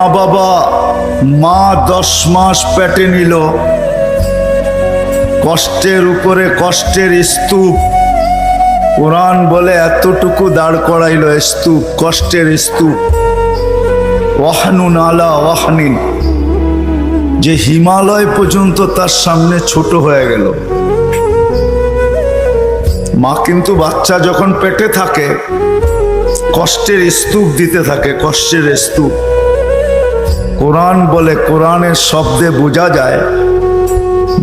মা বাবা, মা দশ মাস পেটে নিল। কষ্টের উপরে কষ্টের স্তূপ। কোরআন বলে এতটুকু দাঁড় করাইল স্তূপ, কষ্টের স্তূপ। ওয়াহনুন আলা ওয়াহনিন। যে হিমালয় পর্যন্ত তার সামনে ছোট হয়ে গেল। মা কিন্তু বাচ্চা যখন পেটে থাকে, কষ্টের স্তূপ দিতে থাকে, কষ্টের স্তূপ। কোরআন বলে কোরআনের শব্দে বোঝা যায়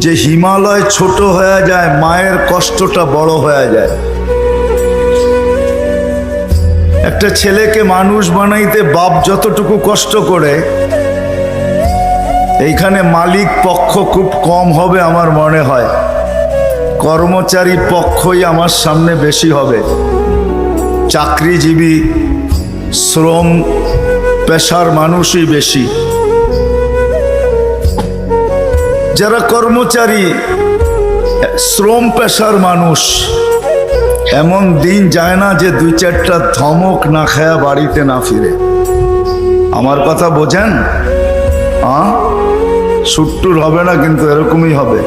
যে হিমালয় ছোট হয়ে যায়, মায়ের কষ্টটা বড় হয়ে যায়। একটা ছেলেকে মানুষ বানাইতে বাপ যতটুকু কষ্ট করে, এইখানে মালিক পক্ষ খুব কম হবে আমার মনে হয়। কর্মচারী পক্ষই আমার সামনে বেশি হবে। চাকরিজীবী, শ্রম, পেশার মানুষই বেশি। যারা কর্মচারী, শ্রম পেশার মানুষ, এমন দিন যায় না যে দুই চারটা ধমক না খায়া বাড়িতে না ফিরে। আমার কথা বোঝেন? সুট্টুর হবে না কিন্তু এরকমই হবে।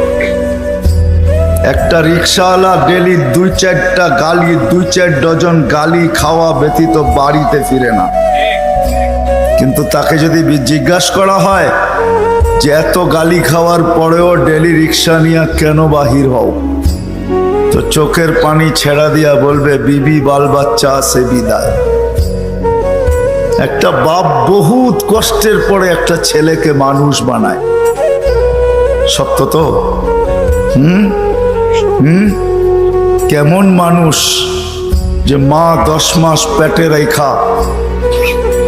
একটা রিক্সাওয়ালা ডেলি দুই চারটা গালি, দুই চার ডজন গালি খাওয়া ব্যতীত বাড়িতে ফিরে না। কিন্তু তাকে যদি জিজ্ঞাসা করা হয় যে এত গালি খাওয়ার পরেও ডেলি রিক্সা নিয়ে কেন বাহির হও? তো চোখের পানি ছেড়া দিয়া বলবে, বিবি, বাল বাচ্চা আছে, বিদায়। একটা বাপ বহুত কষ্টের পরে একটা ছেলেকে মানুষ বানায়। সত্য তো? হুম? হুম? কেমন মানুষ যে মা দশ মাস পেটে রেখা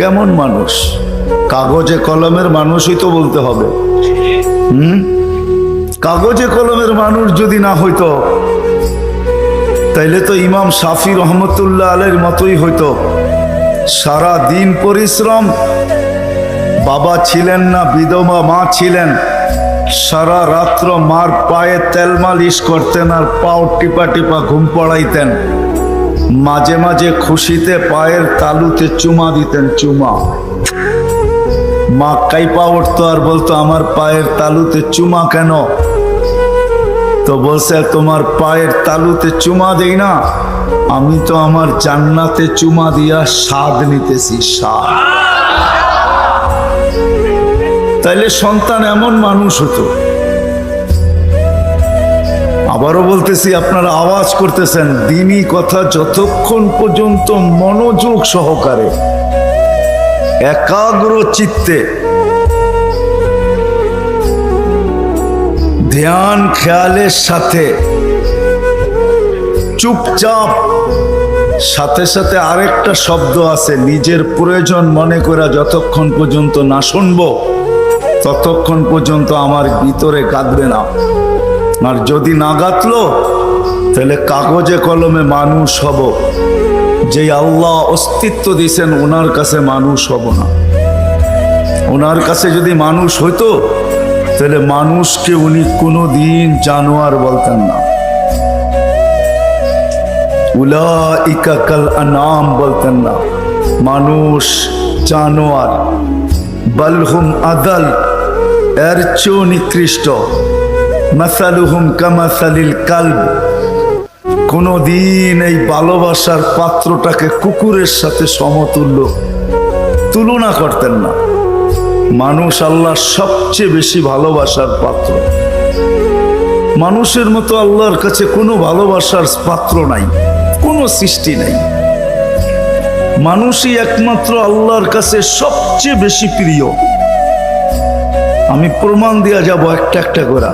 কেমন মানুষ? কাগজে কলমের মানুষই তো বলতে হবে। হুম? কাগজে কলমের মানুষ যদি না হইতো, তাইলে তো ইমাম শাফি রহমতুল্লাহ আলের মতোই হইতো। সারা দিন পরিশ্রম, বাবা ছিলেন না, বিধবা মা ছিলেন। সারা রাত্র মার পায়ে তেল মালিশ করতেন আর পাও টিপা টিপা ঘুম পড়াইতেন। মাঝে মাঝে খুশিতে পায়ের তালুতে চুমা দিতেন চুমা। মা কাইপা উঠতো আর বলতো, আমার পায়ের তালুতে চুমা কেন? তো বলছে, তোমার পায়ের তালুতে চুমা দেই না, আমি তো আমার জান্নাতে চুমা দিয়া স্বাদ নিতেছি, স্বাদ। তাইলে সন্তান এমন মানুষ হতো আবারও বলতেছি, আপনারা আওয়াজ করতেছেন দিনই কথা যতক্ষণ পর্যন্ত মনোযোগ সহকারে, একাগ্র চিত্তে, ধ্যান খেয়ালের সাথে, চুপচাপ, সাথে সাথে আরেকটা শব্দ আছে, নিজের প্রয়োজন মনে করা যতক্ষণ পর্যন্ত না শুনব, ততক্ষণ পর্যন্ত আমার ভিতরে কাঁদবে না। আর যদি না গাতলো, তাহলে কাগজে কলমে মানুষ হব। যে আল্লাহ অস্তিত্ব দিয়েছেন, ওনার কাছে মানুষ হব না। ওনার কাছে যদি মানুষ হইতো, তাহলে মানুষকে উনি কোনো দিন জানোয়ার বলতেন না। উলা ইকাকাল আনাম বলতেন না, মানুষ জানোয়ার। বলহুম আদল, এর চেয়েও নিকৃষ্ট। মাসালুহুম কামাসালিল কালব। কোনো দিন এই ভালোবাসার পাত্রটাকে কুকুরের সাথে সমতুল্য তুলনা করতেন না। মানুষ আল্লাহর সবচেয়ে বেশি ভালোবাসার পাত্র। মানুষের মতো আল্লাহর কাছে কোনো ভালোবাসার পাত্র নাই, কোনো সৃষ্টি নাই। মানুষই একমাত্র আল্লাহর কাছে সবচেয়ে বেশি প্রিয়। আমি প্রমাণ দিয়া যাব একটা একটা করে।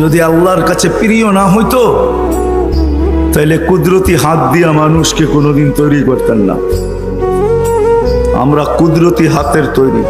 যদি আল্লাহর কাছে প্রিয় না হইতো তাহলে কুদরতি হাত দিয়া মানুষকে কোনোদিন তৈরি করতেন না। আমরা কুদরতি হাতের তৈরি।